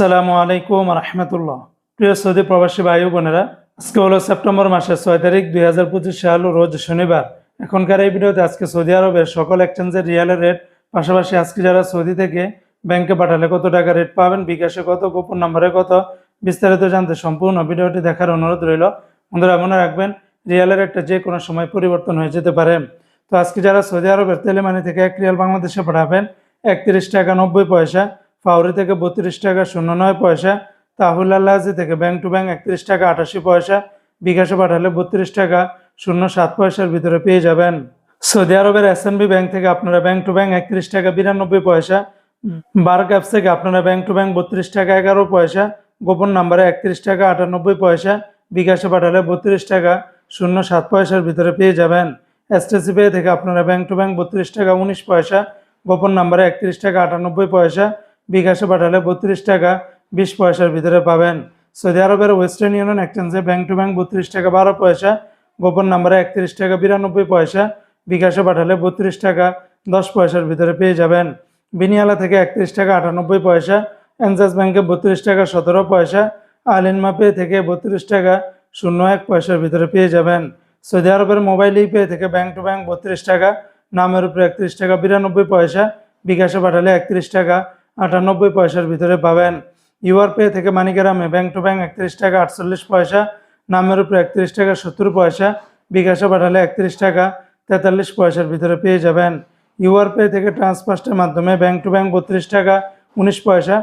আসসালামু আলাইকুম রহমতুল্লাহ। প্রিয় সৌদি প্রবাসী ভাই বোনেরা, আজকে হলো সেপ্টেম্বর মাসের ছয় তারিখ দুই হাজার পঁচিশ সাল, রোজ শনিবার। এখনকার এই ভিডিওতে আজকে সৌদি আরবের সকল এক্সচেঞ্জের রিয়ালের রেট পাশাপাশি আজকে যারা সৌদি থেকে ব্যাংকে পাঠালে কত টাকা রেট পাবেন, বিকাশে কত, গোপন নম্বরে কত, বিস্তারিত জানতে সম্পূর্ণ ভিডিওটি দেখার অনুরোধ রইল। বন্ধুরা, মনে রাখবেন রিয়ালের রেটটা যে কোনো সময় পরিবর্তন হয়ে যেতে পারে। তো আজকে যারা সৌদি আরবের তেলেমানি থেকে এক রিয়াল বাংলাদেশে পাঠাবেন, একত্রিশ টাকা নব্বই পয়সা ফাউরি থেকে বত্রিশ টাকা শূন্য নয় পয়সা, তাহুল আল্লাহাজি থেকে ব্যাংক টু ব্যাংক একত্রিশ টাকা আটাশি পয়সা, বিকাশে পাঠালে বত্রিশ টাকা শূন্য সাত পয়সার ভিতরে পেয়ে যাবেন। সৌদি আরবের এস ব্যাংক থেকে আপনারা ব্যাংক টু ব্যাংক একত্রিশ টাকা বিরানব্বই পয়সা বার্ক অ্যাপস থেকে আপনারা ব্যাংক টু ব্যাংক বত্রিশ টাকা এগারো পয়সা, গোপন নাম্বারে একত্রিশ টাকা আটানব্বই পয়সা, বিকাশে পাঠালে বত্রিশ টাকা শূন্য সাত পয়সার ভিতরে পেয়ে যাবেন। এসটিসি পে থেকে আপনারা ব্যাংক টু ব্যাংক বত্রিশ টাকা উনিশ পয়সা, গোপন নাম্বারে একত্রিশ টাকা আটানব্বই পয়সা বিকাশে পাঠালে বত্রিশ টাকা বিশ পয়সার ভিতরে পাবেন। সৌদি আরবের ওয়েস্টার্ন ইউনিয়ন এক্সচেঞ্জে ব্যাংক টু ব্যাংক বত্রিশ টাকা বারো পয়সা, গোপন নাম্বারে একত্রিশ টাকা বিরানব্বই পয়সা, বিকাশে পাঠালে বত্রিশ টাকা দশ পয়সার ভিতরে পেয়ে যাবেন। বিনিয়ালা থেকে একত্রিশ টাকা আটানব্বই পয়সা, এনজাস ব্যাংকে বত্রিশ টাকা সতেরো পয়সা আলিনমা পে থেকে বত্রিশ টাকা শূন্য এক পয়সার ভিতরে পেয়ে যাবেন। সৌদি আরবের মোবাইল পে থেকে ব্যাংক টু ব্যাংক বত্রিশ টাকা, নামের উপরে একত্রিশ টাকা বিরানব্বই পয়সা, বিকাশে পাঠালে একত্রিশ টাকা আটানব্বই পয়সার ভিতরে পাবেন। ইউআর পে থেকে মানিকেরামে ব্যাংক টু ব্যাংক একত্রিশ টাকা আটচল্লিশ পয়সা, নামের উপরে একত্রিশ টাকা সত্তর পয়সা, বিকাশে পাঠালে একত্রিশ টাকা তেতাল্লিশ পয়সার ভিতরে পেয়ে যাবেন। ইউআর পে থেকে ট্রান্সফার্স্টের মাধ্যমে ব্যাংক টু ব্যাংক বত্রিশ টাকা উনিশ পয়সা,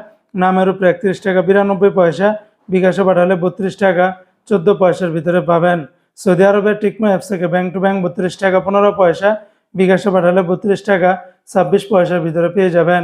নামের উপরে একত্রিশ টাকা বিরানব্বই পয়সা, বিকাশে পাঠালে বত্রিশ টাকা চোদ্দ পয়সার ভিতরে পাবেন। সৌদি আরবের টিকমো অ্যাপস থেকে ব্যাংক টু ব্যাংক বত্রিশ টাকা পনেরো পয়সা, বিকাশে পাঠালে বত্রিশ টাকা ছাব্বিশ পয়সার ভিতরে পেয়ে যাবেন।